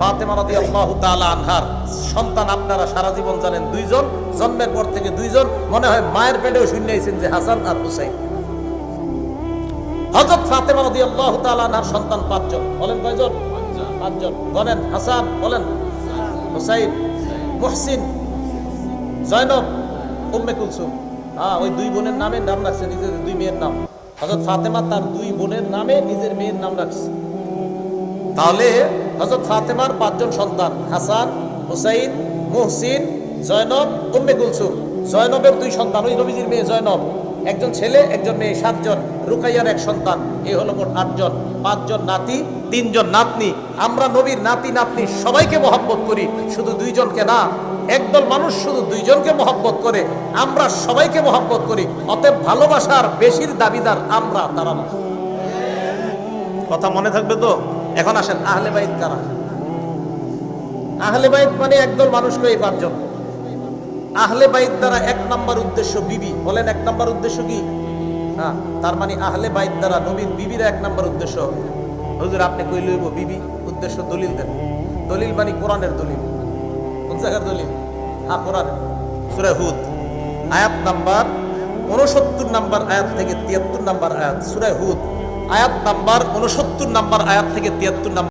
ফাতেমা রাদিয়াল্লাহু তাআলা আনহার সন্তান আপনারা সারা জীবন জানেন দুইজন জন্মের পর থেকে দুইজন মনে হয় মায়ের পেটেও শূন্য আইছেন যে হাসান আর হুসাইন। হযরত ফাতেমা রাদিয়াল্লাহু তাআলা আনহার সন্তান পাঁচজন। বলেন কয়জন? পাঁচজন। বলেন হাসান বলেন হুসাইন মুহসিন জয়নব উম্মে কুলসুম। হ্যাঁ ওই দুই বোনের নামে নাম রাখছে নিজেদের দুই মেয়ের নাম। হযরত ফাতেমা তার দুই বোনের নামে নিজের মেয়ের নাম রাখছে। তাহলে হযরত ফাতেমার পাঁচজন সন্তান, হাসান, হুসাইন, মুহসিন, জয়নব, উম্মে কুলসুম। জয়নবের দুই সন্তান, ওই নবীজির মেয়ে জয়নব। একজন ছেলে, একজন মেয়ে, সাতজন। রুকাইয়ার এক সন্তান এই হলো মোট আটজন। পাঁচজন নাতি, তিনজন নাতনি। আমরা নবীর নাতি, নাতনি সবাইকে মহব্বত করি, শুধু দুইজনকে না, একদল মানুষ শুধু দুইজনকে মহব্বত করে, আমরা সবাইকে মহব্বত করি। অতএব ভালোবাসার বেশির দাবিদার আমরা, তারা কথা মনে থাকবে তো? এখন আসেন, আহলে বাইত কারা? আহলে বাইত মানে একদল মানুষকে এই পাঁচজন। আহলে বাইত দ্বারা এক নাম্বার উদ্দেশ্য বিবি। বলেন এক নাম্বার উদ্দেশ্য কি? হ্যাঁ তার মানে আহলে বাইত দ্বারা নবীর বিবির এক নাম্বার উদ্দেশ্য হুজুর, আপনি কই লইব? বিবি, উদ্দেশ্য দলিল দেন। দলিল মানে কোরআনের দলিল। কোন জায়গার দলিল? হ্যাঁ কোরআন সূরা হুদ। আয়াত নাম্বার উনসত্তর নাম্বার আয়াত থেকে তিয়াত্তর নাম্বার আয়াত। সূরা হুদ। আয়াত নাম্বার উনসত্তর নাম্বার আয়াত থেকে তিয়াত্তর নাম্বার